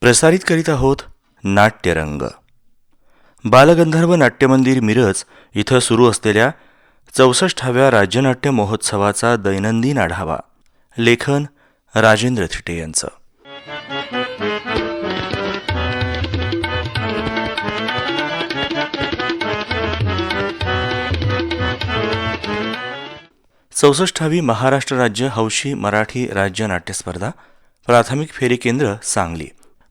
प्रसारित करीत आहोत नाट्यरंग. बालगंधर्व नाट्यमंदिर मिरज इथं सुरू असलेल्या चौसष्टाव्या राज्यनाट्य महोत्सवाचा दैनंदिन आढावा. लेखन राजेंद्र थिटे यांचं. चौसष्टावी महाराष्ट्र राज्य हौशी मराठी राज्य नाट्यस्पर्धा प्राथमिक फेरी केंद्र सांगली.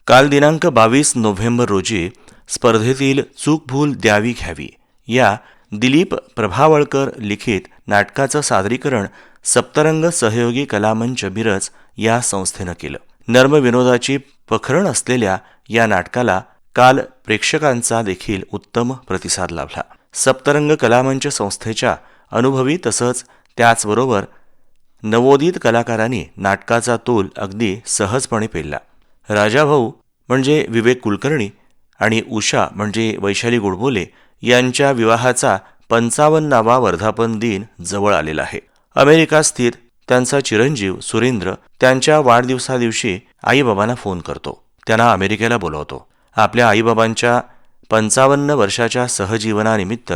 काल दिनांक बावीस नोव्हेंबर रोजी स्पर्धेतील चूक भूल द्यावी घ्यावी या दिलीप प्रभावळकर लिखित नाटकाचं सादरीकरण सप्तरंग सहयोगी कलामंच मिरज या संस्थेनं केलं. नर्मविनोदाची पखरण असलेल्या या नाटकाला काल प्रेक्षकांचा देखील उत्तम प्रतिसाद लाभला. सप्तरंग कलामंच संस्थेच्या अनुभवी तसंच त्याचबरोबर नवोदित कलाकारांनी नाटकाचा तोल अगदी सहजपणे पेलला. राजाभाऊ म्हणजे विवेक कुलकर्णी आणि उषा म्हणजे वैशाली गोडबोले यांच्या विवाहाचा पंचावन्नावा वर्धापन दिन जवळ आलेला आहे. अमेरिका स्थित त्यांचा चिरंजीव सुरेंद्र त्यांच्या वाढदिवसादिवशी आईबाबांना फोन करतो. त्यांना अमेरिकेला बोलवतो. आपल्या आईबाबांच्या पंचावन्न वर्षाच्या सहजीवनानिमित्त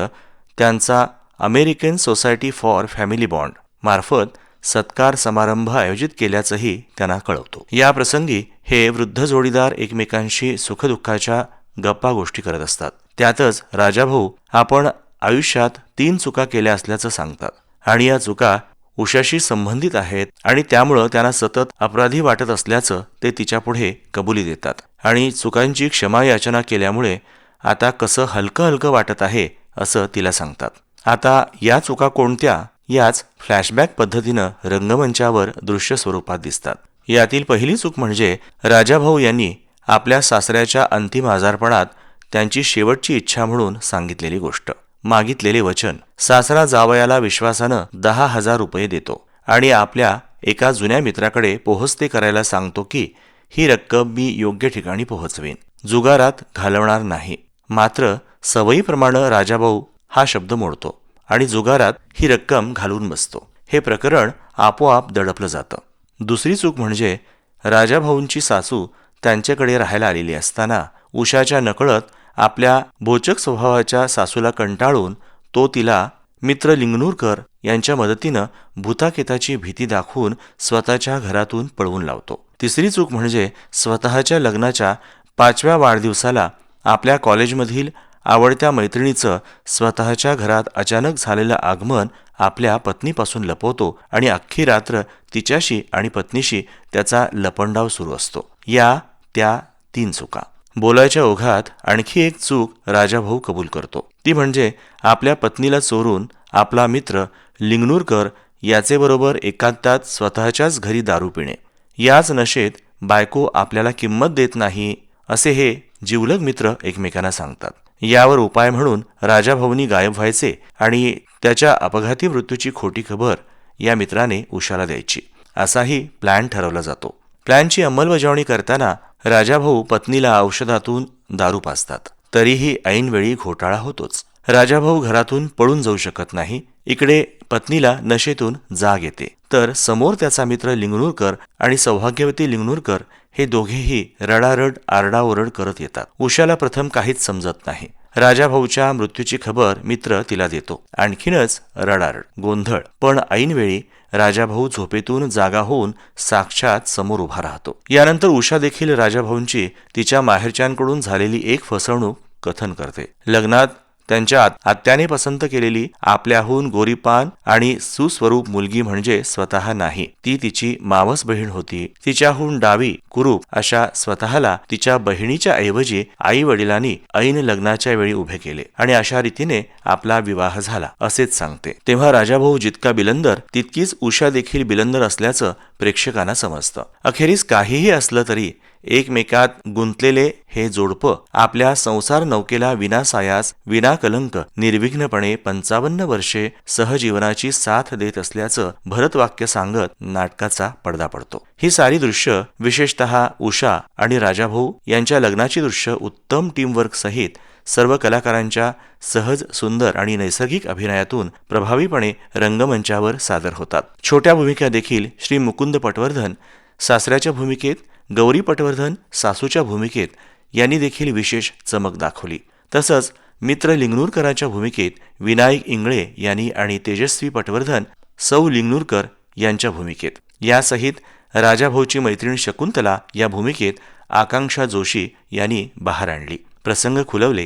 त्यांचा American society for family bond मार्फत सत्कार समारंभ आयोजित केल्याचंही त्यांना कळवतो. या प्रसंगी हे वृद्ध जोडीदार एकमेकांशी सुखदुःखाच्या गप्पा गोष्टी करत असतात. त्यातच राजाभाऊ आपण आयुष्यात तीन चुका केल्या असल्याचं सांगतात आणि या चुका उषाशी संबंधित आहेत आणि त्यामुळं त्यांना सतत अपराधी वाटत असल्याचं ते तिच्यापुढे कबुली देतात. आणि चुकांची क्षमा याचना केल्यामुळे आता कसं हलकं हलकं वाटत आहे असं तिला सांगतात. आता या चुका कोणत्या याच फ्लॅशबॅक पद्धतीनं रंगमंचावर दृश्य स्वरूपात दिसतात. यातील पहिली चूक म्हणजे राजाभाऊ यांनी आपल्या सासऱ्याच्या अंतिम आजारपणात त्यांची शेवटची इच्छा म्हणून सांगितलेली गोष्ट. मागितलेले वचन. सासरा जावयाला विश्वासानं दहा हजार रुपये देतो आणि आपल्या एका जुन्या मित्राकडे पोहोचते करायला सांगतो की ही रक्कम मी योग्य ठिकाणी पोहोचवेन. जुगारात घालवणार नाही. मात्र सवयीप्रमाणे राजाभाऊ हा शब्द मोडतो. आणि जुगारात ही रक्कम घालून बसतो. हे प्रकरण आपोआप दडपलं जातं. दुसरी चूक म्हणजे राजाभाऊंची सासू त्यांच्याकडे राहायला आलेली असताना उषाच्या नकळत आपल्या बोचक स्वभावाच्या सासूला कंटाळून तो तिला मित्र लिंगनूरकर यांच्या मदतीनं भूताकेताची भीती दाखवून स्वतःच्या घरातून पळवून लावतो. तिसरी चूक म्हणजे स्वतःच्या लग्नाच्या पाचव्या वाढदिवसाला आपल्या कॉलेजमधील आवडत्या मैत्रिणीचं स्वतःच्या घरात अचानक झालेलं आगमन आपल्या पत्नीपासून लपवतो आणि अख्खी रात्र तिच्याशी आणि पत्नीशी त्याचा लपंडाव सुरू असतो. या त्या तीन चुका. बोलायच्या ओघात आणखी एक चूक राजाभाऊ कबूल करतो. ती म्हणजे आपल्या पत्नीला चोरून आपला मित्र लिंगनूरकर याचे बरोबर एकांतात स्वतःच्याच घरी दारू पिणे. याच नशेत बायको आपल्याला किंमत देत नाही असे हे जिवलग मित्र एकमेकांना सांगतात. यावर उपाय म्हणून राजाभाऊनी गायब व्हायचे आणि त्याच्या अपघाती मृत्यूची खोटी खबर या मित्राने उषाला द्यायची. असाही प्लॅन ठरवला जातो. प्लॅनची अंमलबजावणी करताना राजाभाऊ पत्नीला औषधातून दारू पाजतात. तरीही ऐनवेळी घोटाळा होतोच. राजाभाऊ घरातून पळून जाऊ शकत नाही इकडे पत्नीला नशेतून जाग येते. तर समोर त्याचा मित्र लिंगणूरकर आणि सौभाग्यवती लिंगणूरकर हे दोघेही रडारड आरडाओरड करत येतात. उषाला प्रथम काहीच समजत नाही. राजाभाऊच्या मृत्यूची खबर मित्र तिला देतो. आणखीनच रडारड गोंधळ. पण ऐनवेळी राजाभाऊ झोपेतून जागा होऊन साक्षात समोर उभा राहतो. यानंतर उषा देखील राजाभाऊंची तिच्या माहेरच्यांकडून झालेली एक फसवणूक कथन करते. लग्नात त्यांच्या आत्याने पसंत केलेली आपल्याहून गोरीपान आणि सुस्वरूप मुलगी म्हणजे स्वतः नाही. ती तिची मावस बहीण होती. तिच्याहून डावी कुरूप अशा स्वतःला तिच्या बहिणीच्या ऐवजी आई वडिलांनी ऐन लग्नाच्या वेळी उभे केले आणि अशा रीतीने आपला विवाह झाला असेच सांगते. तेव्हा राजाभाऊ जितका बिलंदर तितकीच उषा देखील बिलंदर असल्याचं प्रेक्षकांना समजतं. अखेरीस काहीही असलं तरी एकमेकात गुंतलेले हे जोडपं आपल्या संसार नौकेला विनासायास विनाकलंक निर्विघ्नपणे पंचावन्न वर्षे सहजीवनाची साथ देत असल्याचं भरतवाक्य सांगत नाटकाचा पडदा पडतो. ही सारी दृश्य विशेषतः उषा आणि राजाभाऊ यांच्या लग्नाची दृश्य उत्तम टीमवर्क सहित सर्व कलाकारांच्या सहज सुंदर आणि नैसर्गिक अभिनयातून प्रभावीपणे रंगमंचावर सादर होतात. छोट्या भूमिका देखील श्री मुकुंद पटवर्धन सासऱ्याच्या भूमिकेत गौरी पटवर्धन सासूच्या भूमिकेत यांनी देखील विशेष चमक दाखवली. तसंच मित्र लिंगनूरकरांच्या भूमिकेत विनायक इंगळे यांनी आणि तेजस्वी पटवर्धन सौ लिंगनूरकर यांच्या भूमिकेत. यासहित राजाभाऊची मैत्रीण शकुंतला या भूमिकेत आकांक्षा जोशी यांनी बहार आणली. प्रसंग खुलवले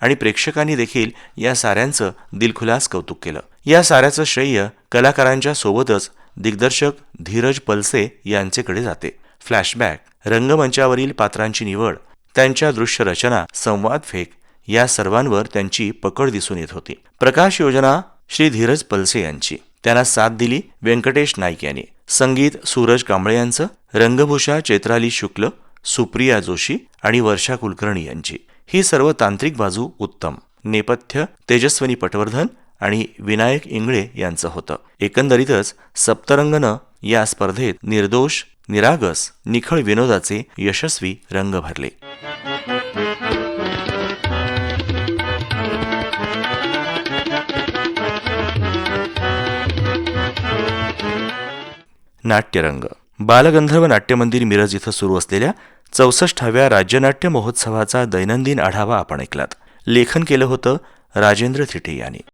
आणि प्रेक्षकांनी देखील या साऱ्यांचं दिलखुलास कौतुक केलं. या साऱ्याचं श्रेय कलाकारांच्या सोबतच दिग्दर्शक धीरज पलसे यांचेकडे जाते. फ्लॅशबॅक रंगमंचावरील पात्रांची निवड त्यांच्या दृश्य रचना संवाद फेक या सर्वांवर त्यांची पकड दिसून येत होती. प्रकाश योजना श्री धीरज पलसे यांची. त्यांना साथ दिली व्यंकटेश नाईक यांनी. संगीत सूरज कांबळे यांचं. रंगभूषा चैत्राली शुक्ल सुप्रिया जोशी आणि वर्षा कुलकर्णी यांची. ही सर्व तांत्रिक बाजू उत्तम. नेपथ्य तेजस्वनी पटवर्धन आणि विनायक इंगळे यांचं होतं. एकंदरीतच सप्तरंगनं या स्पर्धेत निर्दोष निरागस निखळ विनोदाचे यशस्वी रंग भरले. नाट्यरंग. बालगंधर्व नाट्यमंदिर मिरज इथं सुरू असलेल्या चौसष्टाव्या राज्यनाट्य महोत्सवाचा दैनंदिन आढावा आपण ऐकलात. लेखन केलं होतं राजेंद्र थिटे यांनी.